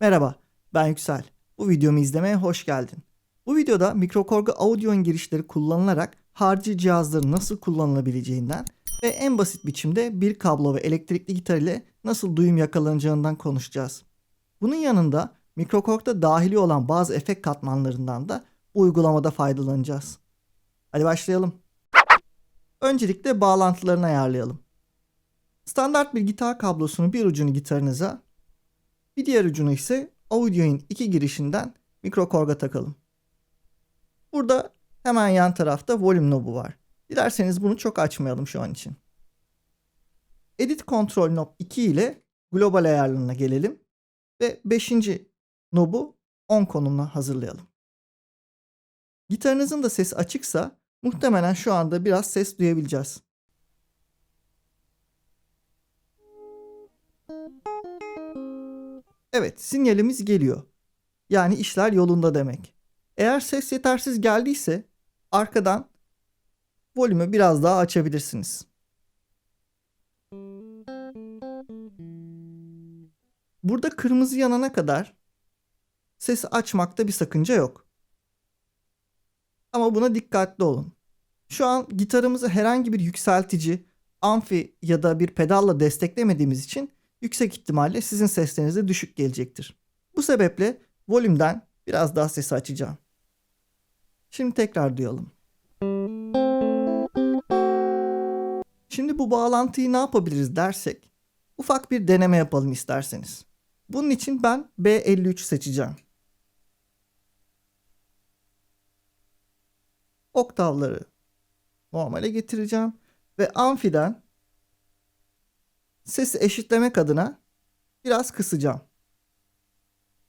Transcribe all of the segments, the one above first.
Merhaba, ben Yüksel. Bu videomu izlemeye hoş geldin. Bu videoda mikrokorga audio girişleri kullanılarak harici cihazların nasıl kullanılabileceğinden ve en basit biçimde bir kablo ve elektrikli gitar ile nasıl duyum yakalanacağından konuşacağız. Bunun yanında mikrokorgda dahili olan bazı efekt katmanlarından da bu uygulamada faydalanacağız. Hadi başlayalım. Öncelikle bağlantılarını ayarlayalım. Standart bir gitar kablosunun bir ucunu gitarınıza, bir diğer ucunu ise audio'nun iki girişinden mikrokorga takalım. Burada hemen yan tarafta volüm knobu var. Dilerseniz bunu çok açmayalım şu an için. Edit Control Knob 2 ile global ayarlarına gelelim ve 5. knobu 10 konumuna hazırlayalım. Gitarınızın da sesi açıksa muhtemelen şu anda biraz ses duyabileceğiz. Evet, sinyalimiz geliyor. Yani işler yolunda demek. Eğer ses yetersiz geldiyse arkadan volümü biraz daha açabilirsiniz. Burada kırmızı yanana kadar sesi açmakta bir sakınca yok. Ama buna dikkatli olun. Şu an gitarımızı herhangi bir yükseltici, amfi ya da bir pedalla desteklemediğimiz için yüksek ihtimalle sizin sesleriniz de düşük gelecektir. Bu sebeple volümden biraz daha sesi açacağım. Şimdi tekrar duyalım. Şimdi bu bağlantıyı ne yapabiliriz dersek ufak bir deneme yapalım isterseniz. Bunun için ben B53 seçeceğim. Oktavları normale getireceğim ve amfiden sesi eşitlemek adına biraz kısacağım.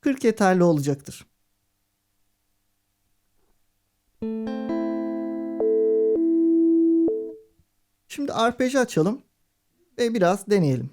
40 yeterli olacaktır. Şimdi arpej açalım ve biraz deneyelim.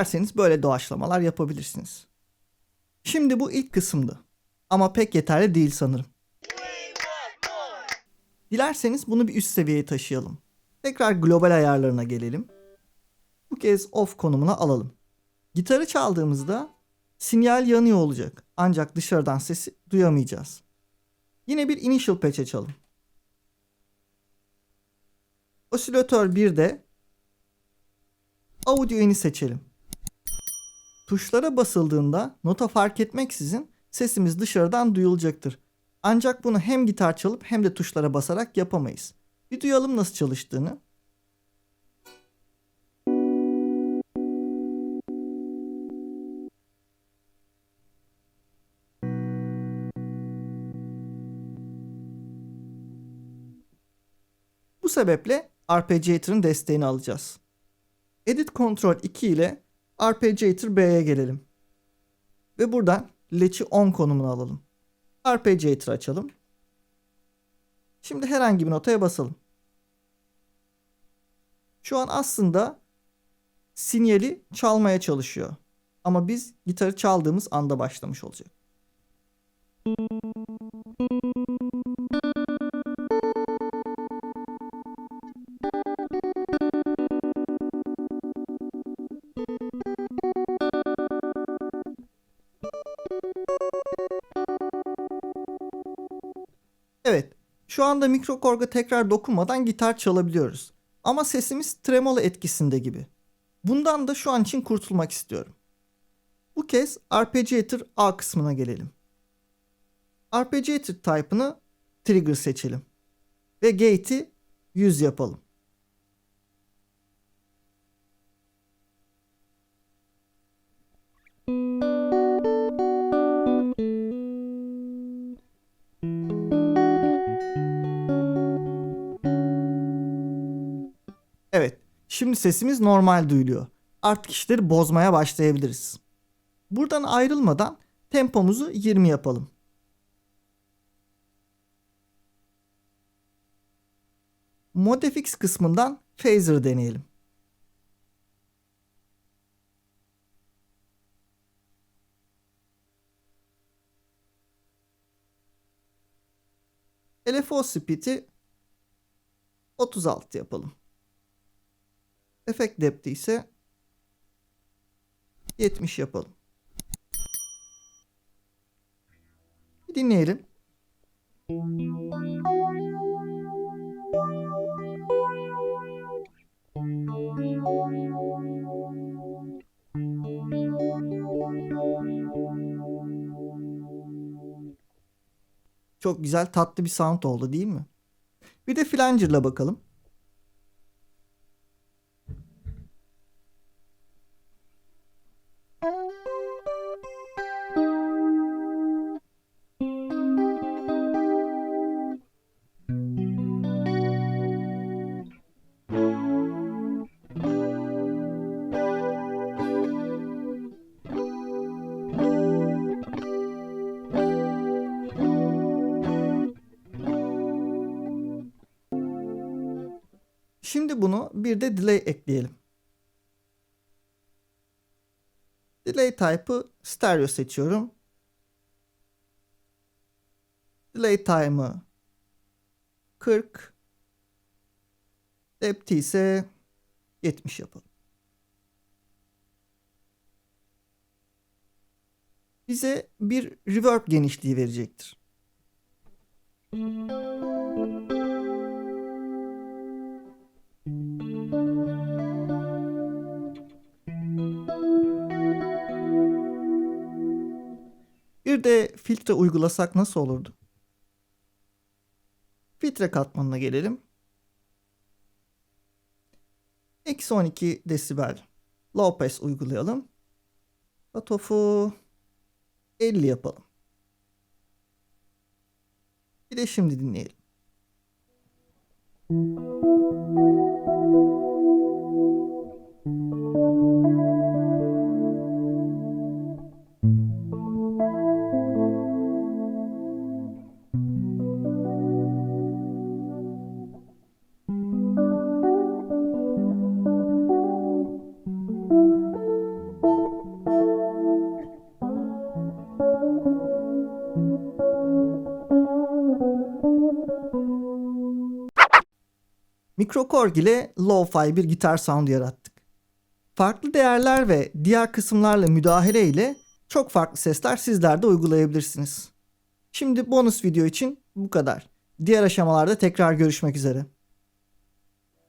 Dilerseniz böyle doğaçlamalar yapabilirsiniz. Şimdi bu ilk kısımdı. Ama pek yeterli değil sanırım. Dilerseniz bunu bir üst seviyeye taşıyalım. Tekrar global ayarlarına gelelim. Bu kez off konumuna alalım. Gitarı çaldığımızda sinyal yanıyor olacak. Ancak dışarıdan sesi duyamayacağız. Yine bir initial patch açalım. Osilatör 1'de audio in'i seçelim. Tuşlara basıldığında nota fark etmeksizin sesimiz dışarıdan duyulacaktır. Ancak bunu hem gitar çalıp hem de tuşlara basarak yapamayız. Bir duyalım nasıl çalıştığını. Bu sebeple Arpeggiator'ın desteğini alacağız. Edit Ctrl 2 ile Arpeggiator B'ye gelelim. Ve buradan latch'i 10 konumuna alalım. Arpeggiator açalım. Şimdi herhangi bir notaya basalım. Şu an aslında sinyali çalmaya çalışıyor. Ama biz gitarı çaldığımız anda başlamış olacak. Evet, şu anda mikrokorga tekrar dokunmadan gitar çalabiliyoruz. Ama sesimiz tremolo etkisinde gibi. Bundan da şu an için kurtulmak istiyorum. Bu kez Arpeggiator A kısmına gelelim. Arpeggiator type'ını trigger seçelim. Ve gate'i 100 yapalım. Şimdi sesimiz normal duyuluyor. Artık işleri bozmaya başlayabiliriz. Buradan ayrılmadan tempomuzu 20 yapalım. Modfx kısmından Phaser deneyelim. LFO speed'i 36 yapalım. Efekt depth'i ise 70 yapalım. Bir dinleyelim. Çok güzel tatlı bir sound oldu değil mi? Bir de flanger'la bakalım. Şimdi bunu bir de delay ekleyelim. Delay type'ı stereo seçiyorum. Delay time'ı 40. Depth'i ise 70 yapalım. Bize bir reverb genişliği verecektir. Bir de filtre uygulasak nasıl olurdu? Filtre katmanına gelelim. Eksi 12 desibel low pass uygulayalım. Cutoff'u 50 yapalım. Bir de şimdi dinleyelim. Microkorg ile lo-fi bir gitar sound yarattık. Farklı değerler ve diğer kısımlarla müdahale ile çok farklı sesler sizler de uygulayabilirsiniz. Şimdi bonus video için bu kadar. Diğer aşamalarda tekrar görüşmek üzere.